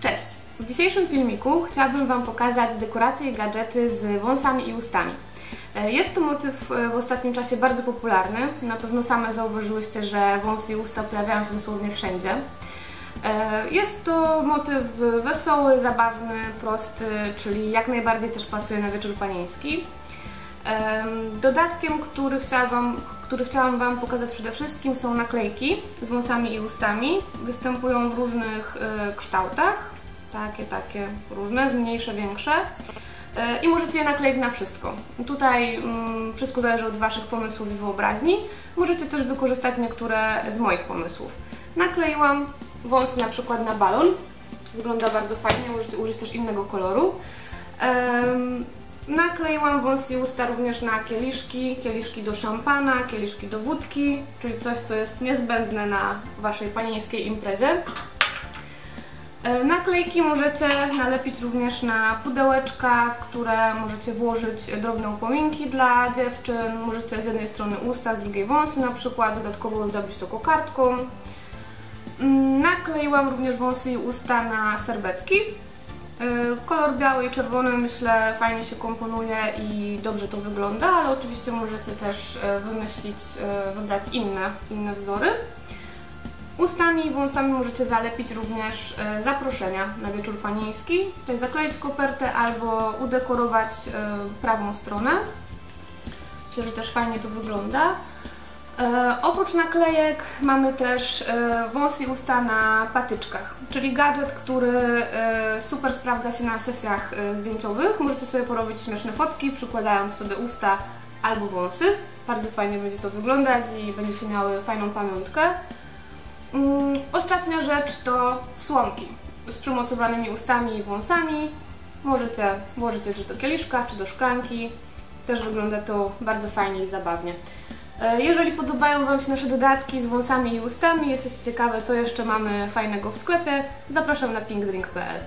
Cześć! W dzisiejszym filmiku chciałabym Wam pokazać dekoracje i gadżety z wąsami i ustami. E, Jest to motyw e, w ostatnim czasie bardzo popularny. Na pewno same zauważyłyście, że wąsy i usta pojawiają się dosłownie wszędzie. E, Jest to motyw wesoły, zabawny, prosty, czyli jak najbardziej też pasuje na wieczór panieński. Em, Dodatkiem, który który chciałam Wam pokazać przede wszystkim są naklejki z wąsami i ustami. Występują w różnych e, kształtach, takie, takie różne, mniejsze, większe. E, I możecie je nakleić na wszystko. Tutaj mm, wszystko zależy od Waszych pomysłów i wyobraźni. Możecie też wykorzystać niektóre z moich pomysłów. Nakleiłam wąsy na przykład na balon. Wygląda bardzo fajnie, możecie użyć też innego koloru. Nakleiłam wąsy i usta również na kieliszki, kieliszki do szampana, kieliszki do wódki, czyli coś, co jest niezbędne na Waszej panieńskiej imprezie. E, Naklejki możecie nalepić również na pudełeczka, w które możecie włożyć drobne upominki dla dziewczyn. Możecie z jednej strony usta, z drugiej wąsy na przykład, dodatkowo zdobić to kokardką. Mm, Nakleiłam również wąsy i usta na serwetki. Y, Kolor biały i czerwony myślę fajnie się komponuje i dobrze to wygląda, ale oczywiście możecie też y, wymyślić, y, wybrać inne, inne wzory. Ustami i wąsami możecie zalepić również zaproszenia na wieczór panieński. Tutaj zakleić kopertę albo udekorować prawą stronę. Myślę, że też fajnie to wygląda. E, oprócz naklejek mamy też e, wąsy i usta na patyczkach, czyli gadżet, który e, super sprawdza się na sesjach e, zdjęciowych. Możecie sobie porobić śmieszne fotki, przykładając sobie usta albo wąsy. Bardzo fajnie będzie to wyglądać i będziecie miały fajną pamiątkę. Mm, Ostatnia rzecz to słomki z przymocowanymi ustami i wąsami. Możecie włożyć je czy do kieliszka, czy do szklanki. Też wygląda to bardzo fajnie i zabawnie. E, Jeżeli podobają Wam się nasze dodatki z wąsami i ustami, jesteście ciekawe, co jeszcze mamy fajnego w sklepie, zapraszam na pinkdrink.pl.